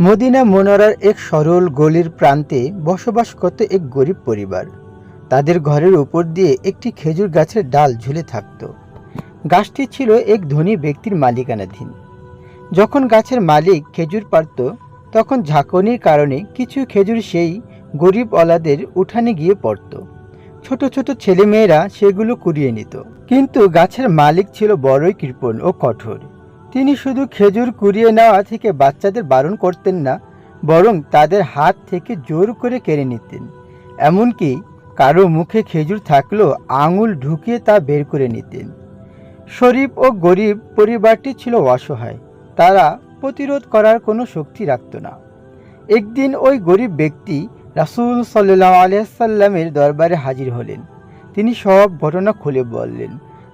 Medina মনোরার এক সরল গলির প্রান্তে বসবাস করত এক গরিব পরিবার। তাদের ঘরের উপর দিয়ে একটি খেজুর গাছের ডাল ঝুলে থাকত। গাছটি ছিল এক ধনী ব্যক্তির মালিকানাধীন। যখন গাছের মালিক খেজুর পারত তখন ঝাঁকনির কারণে কিছু খেজুর সেই গরিব অলাদের উঠানে গিয়ে পড়ত। ছোট ছোট ছেলেমেয়েরা সেগুলো কুড়িয়ে নিত। কিন্তু গাছের মালিক ছিল বড়ই কৃপণ ও কঠোর। তিনি শুধু খেজুর কুড়িয়ে নেওয়া থেকে বাচ্চাদের বারণ করতেন না, বরং তাদের হাত থেকে জোর করে কেড়ে নিতেন। এমনকি কারও মুখে খেজুর থাকলেও আঙুল ঢুকিয়ে তা বের করে নিতেন। শরীফ ও গরিব পরিবারটি ছিল অসহায়। তারা প্রতিরোধ করার কোনো শক্তি রাখত না। একদিন ওই গরিব ব্যক্তি রাসূল সাল্লাহ আলিয়াল্লামের দরবারে হাজির হলেন। তিনি সব ঘটনা খুলে বললেন।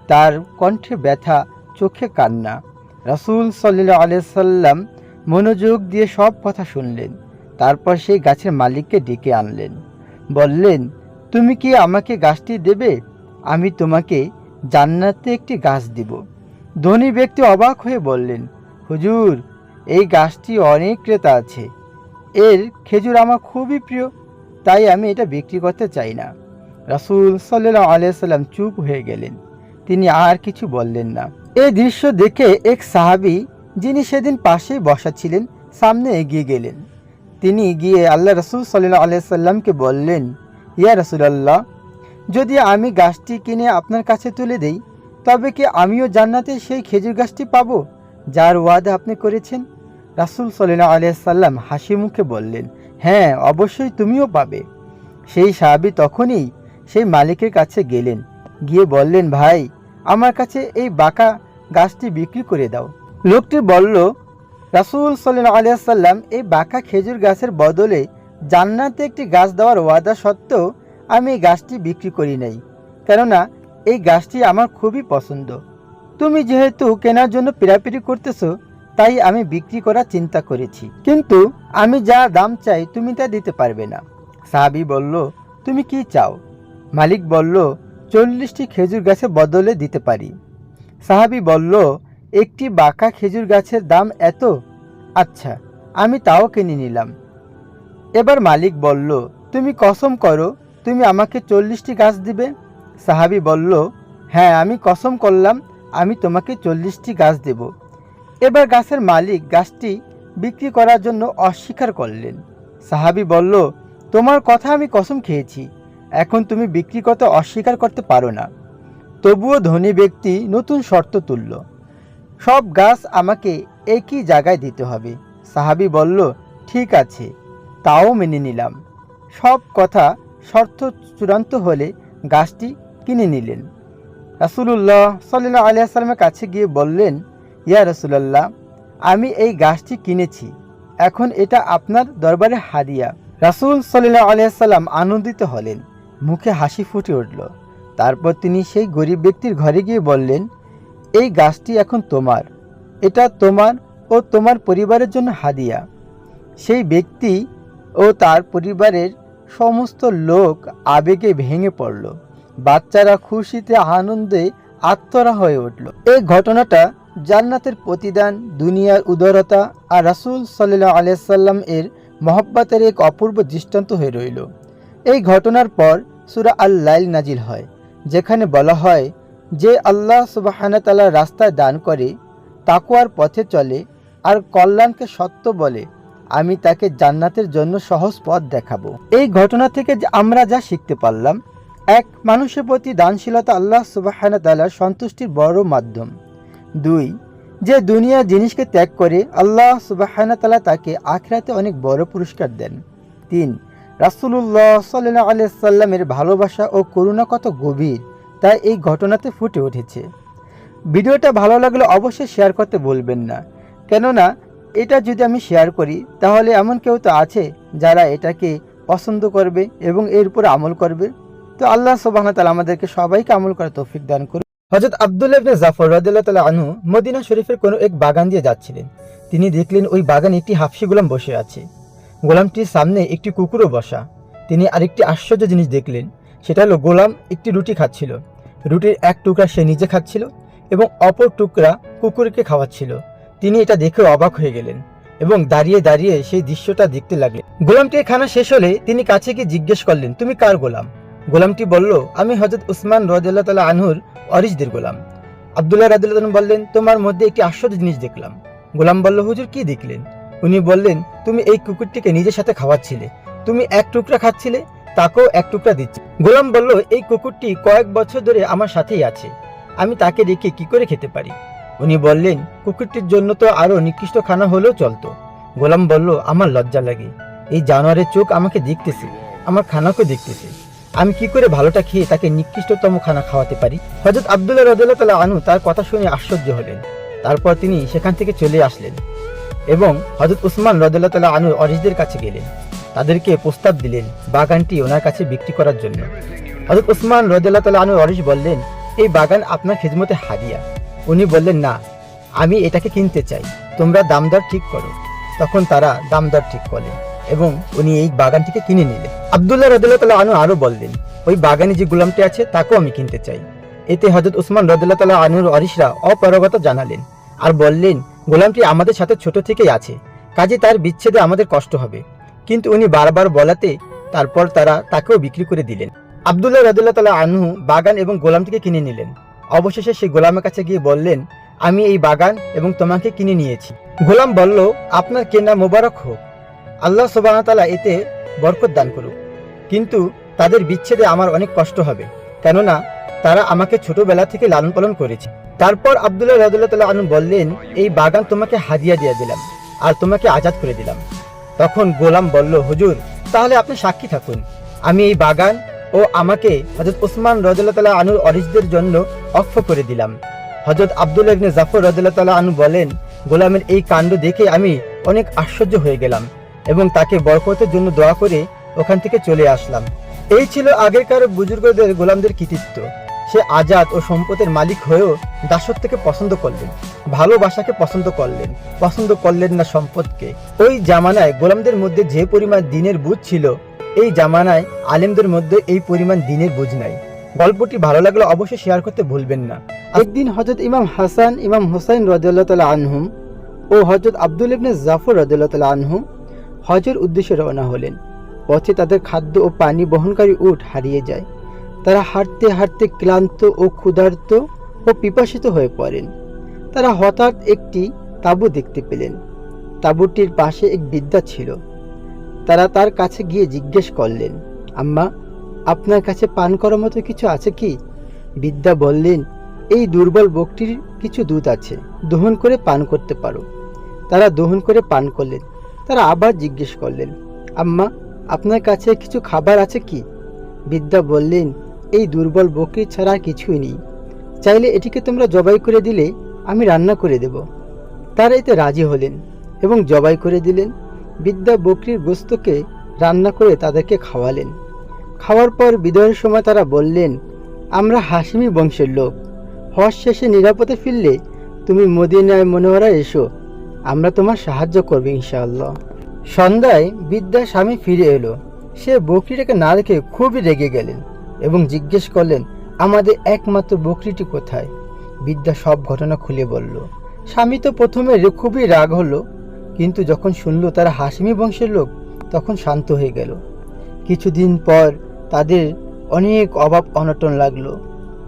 তার কণ্ঠে ব্যথা, চোখে কান্না রাসূল সাল্লাহ আলিয়াল্লাম মনোযোগ দিয়ে সব কথা শুনলেন। তারপর সেই গাছের মালিককে ডেকে আনলেন। বললেন, তুমি কি আমাকে গাছটি দেবে? আমি তোমাকে জান্নাতে একটি গাছ দিব। ধনী ব্যক্তি অবাক হয়ে বললেন, হুজুর, এই গাছটি অনেক ক্রেতা আছে। এর খেজুর আমার খুবই প্রিয়, তাই আমি এটা বিক্রি করতে চাই না। রাসূল সাল্লাহ আলিয়াল্লাম চুপ হয়ে গেলেন। তিনি আর কিছু বললেন না। এই দৃশ্য দেখে এক সাহাবী, যিনি সেদিন পাশেই বসা ছিলেন, সামনে এগিয়ে গেলেন। তিনি গিয়ে আল্লাহ রসুল সাল্লাহ আলিয়াল্লামকে বললেন, ইয়া রসুলাল্লাহ, যদি আমি গাছটি কিনে আপনার কাছে তুলে দেই, তবে কি আমিও জান্নাতে সেই খেজুর গাছটি পাবো, যার ওয়াদা আপনি করেছেন? রাসুল সাল্লাহ আলিয়াল্লাম হাসি মুখে বললেন হ্যাঁ অবশ্যই তুমিও পাবে। সেই সাহাবি তখনই সেই মালিকের কাছে গেলেন, গিয়ে বললেন, ভাই আমার কাছে এই বাঁকা গাছটি বিক্রি করে দাও। লোকটি বলল, রাসুল সাল্লাহ আলিয়াল্লাম এই বাঁকা খেজুর গাছের বদলে জান্নাতে একটি গাছ দেওয়ার ওয়াদা সত্ত্বেও আমি এই গাছটি বিক্রি করি নাই, কেননা এই গাছটি আমার খুবই পছন্দ। তুমি যেহেতু কেনার জন্য পিরাপিরি করতেছো, তাই আমি বিক্রি করার চিন্তা করেছি। কিন্তু আমি যা দাম চাই তুমি তা দিতে পারবে না। সাহাবি বলল, তুমি কি চাও? মালিক বলল চল্লিশটি খেজুর গাছের বদলে দিতে পারি। সাহাবি বলল, একটি বাঁকা খেজুর গাছের দাম এত? আচ্ছা আমি তাও কিনে নিলাম। এবার মালিক বলল, তুমি কসম করো, তুমি আমাকে চল্লিশটি গাছ দিবে? সাহাবি বলল হ্যাঁ আমি কসম করলাম, আমি তোমাকে চল্লিশটি গাছ দেব। এবার গাছের মালিক গাছটি বিক্রি করার জন্য অস্বীকার করলেন। সাহাবি বলল, তোমার কথা আমি কসম খেয়েছি এখন তুমি বিক্রি করতে অস্বীকার করতে পারো না। তবুও ধনী ব্যক্তি নতুন শর্ত তুলল। সব গাছ আমাকে একই জায়গায় দিতে হবে। সাহাবি বলল, ঠিক আছে, তাও মেনে নিলাম। সব কথা শর্ত চূড়ান্ত হলে গাছটি কিনে নিলেন। রাসুলুল্লাহ সাল্লাহ আলিয়াল্লামের কাছে গিয়ে বললেন, ইয়া রসুলাল্লাহ, আমি এই গাছটি কিনেছি। এখন এটা আপনার দরবারে হাদিয়া। রাসুল সাল্লাহ আলিয়াল্লাম আনন্দিত হলেন। মুখে হাসি ফুটে উঠল। তারপর তিনি সেই গরিব ব্যক্তির ঘরে গিয়ে বললেন, এই গাছটি এখন তোমার। এটা তোমার ও তোমার পরিবারের জন্য হাদিয়া। সেই ব্যক্তি ও তার পরিবারের সমস্ত লোক আবেগে ভেঙে পড়ল। বাচ্চারা খুশিতে, আনন্দে আত্মরা হয়ে উঠল। এই ঘটনাটা জান্নাতের প্রতিদান, দুনিয়ার উদারতা আর রাসুল সাল্লাহ আলিয়াল্লাম এর মহব্বতের এক অপূর্ব দৃষ্টান্ত হয়ে রইল। এই ঘটনার পর সুরা আল লাইল নাজিল হয়, যেখানে বলা হয়, যে আল্লাহ সুবাহানাতালার রাস্তায় দান করে তাকুয়ার পথে চলে আর কল্যাণকে সত্য বলে, আমি তাকে জান্নাতের জন্য সহজ পথ দেখাবো। এই ঘটনা থেকে আমরা যা শিখতে পারলাম, এক, মানুষের প্রতি দানশীলতা আল্লাহ সুবাহানাতালার সন্তুষ্টির বড় মাধ্যম। দুই, যে দুনিয়ার জিনিসকে ত্যাগ করে আল্লাহ সুবাহানাতালা তাকে আখরাতে অনেক বড় পুরস্কার দেন। তিন রাসুল্লাহ সাল্লাহ আলিয়াল্লামের ভালোবাসা ও করুণা কত গভীর, তা এই ঘটনাতে ফুটে উঠেছে। ভিডিওটা ভালো লাগলে অবশ্যই শেয়ার করতে বলবেন না। কেননা, এটা যদি আমি শেয়ার করি, তাহলে এমন কেউ তো আছে যারা এটাকে পছন্দ করবে এবং এর উপর আমল করবে। তো আল্লাহ সুবাহ তালা আমাদেরকে সবাইকে আমল করার তৌফিক দান করুন হজরত আবদুল্লাহ জাফর রাদিল্লাহ তালা আনহু মদিনা শরীফের কোনো এক বাগান দিয়ে যাচ্ছিলেন। তিনি দেখলেন ওই বাগানে একটি হাফসি গোলাম বসে আছে। গোলামটির সামনে একটি কুকুরও বসা। তিনি আরেকটি আশ্চর্য জিনিস দেখলেন, সেটা হলো গোলাম একটি রুটি খাচ্ছিল। রুটির এক টুকরা সে নিজে খাচ্ছিল এবং অপর টুকরা কুকুরকে খাওয়াচ্ছিল। তিনি এটা দেখে অবাক হয়ে গেলেন এবং দাঁড়িয়ে দাঁড়িয়ে সেই দৃশ্যটা দেখতে লাগলেন। গোলামটি খানা শেষ হলে তিনি কাছে গিয়ে জিজ্ঞেস করলেন, তুমি কার গোলাম? গোলামটি বলল, আমি হজরত উসমান রাদিয়াল্লাহু তাআলা আনহুর অরিজদের গোলাম। আবদুল্লাহ আনহু বললেন, তোমার মধ্যে একটি আশ্চর্য জিনিস দেখলাম। গোলাম বলল, হুজুর, কি দেখলেন? উনি বললেন, তুমি এই কুকুরটিকে নিজের সাথে খাওয়াচ্ছিলে। তুমি এক টুকরা খাচ্ছিলে, তাকেও এক টুকরা দিচ্ছে। গোলাম বলল, এই কুকুরটি কয়েক বছর ধরে আমার সাথেই আছে। আমি তাকে রেখে কি করে খেতে পারি? উনি বললেন, কুকুরটির জন্য তো আরও নিকৃষ্ট খানা হলেও চলতো। গোলাম বলল, আমার লজ্জা লাগে। এই জানোয়ারের চোখ আমাকে দেখতেছে, আমার খানাকে দেখতেছে। আমি কি করে ভালোটা খেয়ে তাকে নিকৃষ্টতম খানা খাওয়াতে পারি? হজরত আব্দুল্লাহ রদুল্লাহ তালা আনু তার কথা শুনে আশ্চর্য হলেন। তারপর তিনি সেখান থেকে চলে আসলেন। এবং হজরত উসমান রদুল্লাহ তালা আনুর অরিশদের কাছে গেলেন। তাদেরকে প্রস্তাব দিলেন বাগানটি ওনার কাছে বিক্রি করার জন্য। হজরত উসমান রদুল্লাহ তালা আনুর অরিশ বললেন, এই বাগান আপনার খেদমতে হাদিয়া। উনি বললেন, না, আমি এটাকে কিনতে চাই। তোমরা দামদার ঠিক করো। তখন তারা দামদার ঠিক করলেন এবং উনি এই বাগানটিকে কিনে নিলেন। আবদুল্লাহ রদুল্লাহ তালা আনু আরও বললেন, ওই বাগানে যে গোলামটি আছে, তাকেও আমি কিনতে চাই। এতে হজরত উসমান রদুল্লাহ তালা আনুর অরিশরা অপারগতা জানালেন আর বললেন গোলামটি আমাদের সাথে ছোট থেকেই আছে। কাজে তার বিচ্ছেদে আমাদের কষ্ট হবে। কিন্তু উনি বারবার বলাতে তারপর তারা তাকেও বিক্রি করে দিলেন। আবদুল্লাহ রদুল্লাহ তালা আনহু বাগান এবং গোলামটিকে কিনে নিলেন। অবশেষে সেই গোলামের কাছে গিয়ে বললেন, আমি এই বাগান এবং তোমাকে কিনে নিয়েছি। গোলাম বলল, আপনার কেনা মোবারক হোক। আল্লাহ সুবাহতালা এতে বরকত দান করুক। কিন্তু তাদের বিচ্ছেদে আমার অনেক কষ্ট হবে। কেননা তারা আমাকে ছোটবেলা থেকে লালন পালন করেছে। তারপর আবদুল্লাহ রদুল্লাহ তাল্লাহ আনু বললেন, এই বাগান তোমাকে হাদিয়া দিয়ে দিলাম আর তোমাকে আজাদ করে দিলাম। তখন গোলাম বলল, হুজুর, তাহলে আপনি সাক্ষী থাকুন। আমি এই বাগান ও আমাকে হজরত ওসমান রদুল্লাহ তাল্লাহ আনুর অরিশদের জন্য অক্ষ করে দিলাম। হজরত আবদুল্লাহ ইবনে জাফর রদুল্লাহ তাল্লাহ আনু বলেন, গোলামের এই কাণ্ড দেখে আমি অনেক আশ্চর্য হয়ে গেলাম এবং তাকে বরকতের জন্য দোয়া করে ওখান থেকে চলে আসলাম। এই ছিল আগেরকার বুজুর্গদের গোলামদের কৃতিত্ব। সে আজাদ ও সম্পদের মালিক হয়েও দাসত্বকে পছন্দ করলেন ভালোবাসাকে পছন্দ করলেন পছন্দ করলেন না সম্পদকে। ওই জামানায় গোলামদের মধ্যে যে পরিমাণ দিনের বুঝ ছিল, এই জামানায় আলেমদের মধ্যে এই পরিমাণ দিনের বুঝ নাই। গল্পটি ভালো লাগলে অবশ্যই শেয়ার করতে ভুলবেন না। একদিন হজরত ইমাম হাসান, ইমাম হোসাইন রদুল্লাহ তালা আনহুম ও হজরত আব্দুল ইবনে জাফর রদুল্লাহ তালা আনহুম হজের উদ্দেশ্যে রওনা হলেন। পথে তাদের খাদ্য ও পানি বহনকারী উট হারিয়ে যায়। তারা হাঁটতে হাঁটতে ক্লান্ত ও ক্ষুধার্ত ও পিপাসিত হয়ে পড়েন। তারা হঠাৎ একটি তাঁবু দেখতে পেলেন। তাঁবুটির পাশে এক বিদ্যা ছিল। তারা তার কাছে গিয়ে জিজ্ঞেস করলেন, আম্মা, আপনার কাছে পান করার মতো কিছু আছে কি? বিদ্যা বললেন, এই দুর্বল বকটির কিছু দুধ আছে, দহন করে পান করতে পারো। তারা দহন করে পান করলেন। তারা আবার জিজ্ঞেস করলেন, আম্মা আপনার কাছে কিছু খাবার আছে কি? বিদ্যা বললেন, এই দুর্বল বকরি ছাড়া কিছুই নেই। চাইলে এটিকে তোমরা জবাই করে দিলে আমি রান্না করে দেব। তারা এতে রাজি হলেন এবং জবাই করে দিলেন। বিদ্যা বকরির গোস্তকে রান্না করে তাদেরকে খাওয়ালেন। খাওয়ার পর বিদায়ের সময় তারা বললেন, আমরা হাসিমি বংশের লোক। হজ শেষে নিরাপদে ফিরলে তুমি মদিনায় মনোহরা এসো। আমরা তোমার সাহায্য করব ইনশাআল্লাহ। সন্ধ্যায় বিদ্যা স্বামী ফিরে এলো। সে বকরিটাকে না রেখে খুবই রেগে গেলেন এবং জিজ্ঞেস করলেন, আমাদের একমাত্র বকরিটি কোথায়? বিদ্যা সব ঘটনা খুলে বলল, স্বামী তো প্রথমে খুবই রাগ হলো, কিন্তু যখন শুনল তারা হাসিমি বংশের লোক, তখন শান্ত হয়ে গেল। কিছুদিন পর তাদের অনেক অভাব অনটন লাগল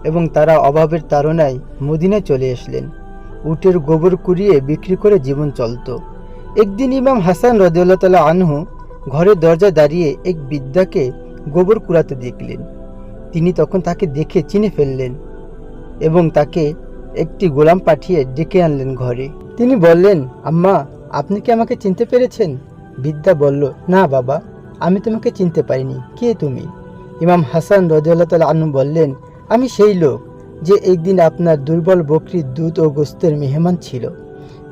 এবং তারা অভাবের তাড়নায় মদিনায় চলে আসলেন। উটের গোবর কুড়িয়ে বিক্রি করে জীবন চলতো। একদিন ইমাম হাসান রদিউল্লাহ তালা আনহু ঘরের দরজায় দাঁড়িয়ে এক বিদ্যাকে গোবর কুড়াতে দেখলেন। তিনি তখন তাকে দেখে চিনে ফেললেন এবং তাকে একটি গোলাম পাঠিয়ে ডেকে আনলেন ঘরে। তিনি বললেন, আম্মা, আপনি কি আমাকে চিনতে পেরেছেন? বিদ্যা বলল, না বাবা, আমি তোমাকে চিনতে পারিনি। কে তুমি? ইমাম হাসান রদিউল্লাহ তালা আনহু বললেন, আমি সেই লোক যে একদিন আপনার দুর্বল বকরির দুধ ও গোস্তের মেহমান ছিল।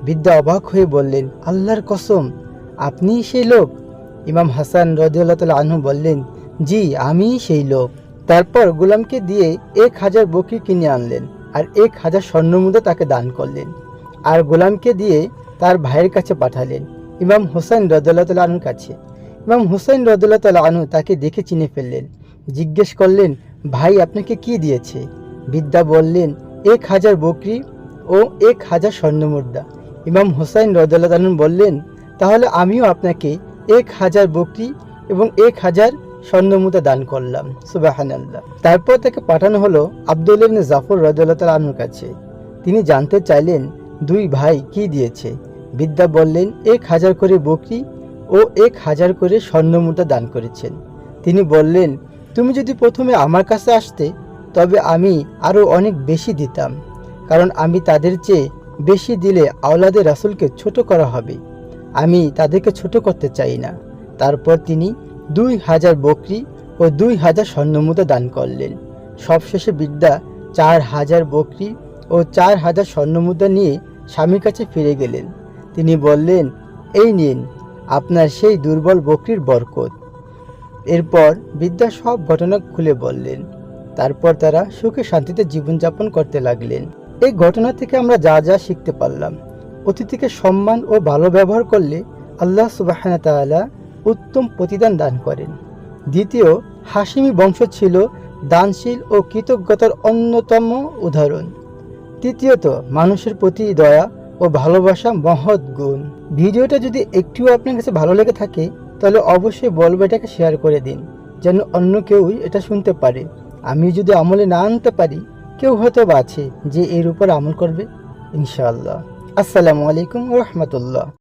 বিদ্যা অবাক হয়ে বললেন, আল্লাহর কসম আপনিই সেই লোক? ইমাম হাসান রদিউল্লাহ আনহু বললেন, জি আমিই সেই লোক। তারপর গোলামকে দিয়ে এক হাজার বকরি কিনে আনলেন আর এক হাজার স্বর্ণমুদ্রা তাকে দান করলেন আর গোলামকে দিয়ে তার ভাইয়ের কাছে পাঠালেন ইমাম হোসেন রদুল্লাহ আনুর কাছে। ইমাম হোসেন রদুল্লাহ আনু তাকে দেখে চিনে ফেললেন, জিজ্ঞেস করলেন, ভাই, আপনাকে কি দিয়েছে? বিদ্যা বললেন, এক হাজার বকরি ও এক হাজার স্বর্ণমুদ্রা ইমাম হোসাইন রদুল্লাহ আনু বললেন, তাহলে আমিও আপনাকে এক হাজার বকরি এবং এক হাজার স্বর্ণমুদ্রা দান করলাম। সুবাহান আল্লাহ তারপর তাকে পাঠানো হলো আবদুল্লাহ ইবনে জাফর রাজুল্লাহ তালুর কাছে। তিনি জানতে চাইলেন, দুই ভাই কি দিয়েছে? বিদ্যা বললেন, এক হাজার করে বকরি ও এক হাজার করে স্বর্ণমুদ্রা দান করেছেন। তিনি বললেন, তুমি যদি প্রথমে আমার কাছে আসতে, তবে আমি আরও অনেক বেশি দিতাম, কারণ আমি তাদের চেয়ে বেশি দিলে আওলাদে রাসুলকে ছোট করা হবে। আমি তাদেরকে ছোট করতে চাই না। তারপর তিনি দুই হাজার বকরি ও দুই হাজার স্বর্ণমুদ্রা দান করলেন। সবশেষে বিদ্যা চার হাজার বকরি ও চার হাজার স্বর্ণমুদ্রা নিয়ে স্বামীর কাছে ফিরে গেলেন। তিনি বললেন, এই নিন, আপনার সেই দুর্বল বকরির বরকত। এরপর বিদ্যা সব ঘটনা খুলে বললেন। তারপর তারা সুখে শান্তিতে জীবনযাপন করতে লাগলেন। এই ঘটনা থেকে আমরা যা যা শিখতে পারলাম। অতিথিকে সম্মান ও ভালো ব্যবহার করলে আল্লাহ সুবাহ তাআলা উত্তম প্রতিদান দান করেন। দ্বিতীয় হাসিমি বংশ ছিল দানশীল ও কৃতজ্ঞতার অন্যতম উদাহরণ। তৃতীয়ত, মানুষের প্রতি দয়া ও ভালোবাসা মহৎ গুণ। ভিডিওটা যদি একটিও আপনার কাছে ভালো লেগে থাকে, তাহলে অবশ্যই বলব এটাকে শেয়ার করে দিন, যেন অন্য কেউই এটা শুনতে পারে। আমি যদি আমলে না আনতে পারি কেউ হয়তো বা আছে যে এর উপর আমল করবে ইনশাআল্লাহ। আসসালামু আলাইকুম রহমতুল্লাহ।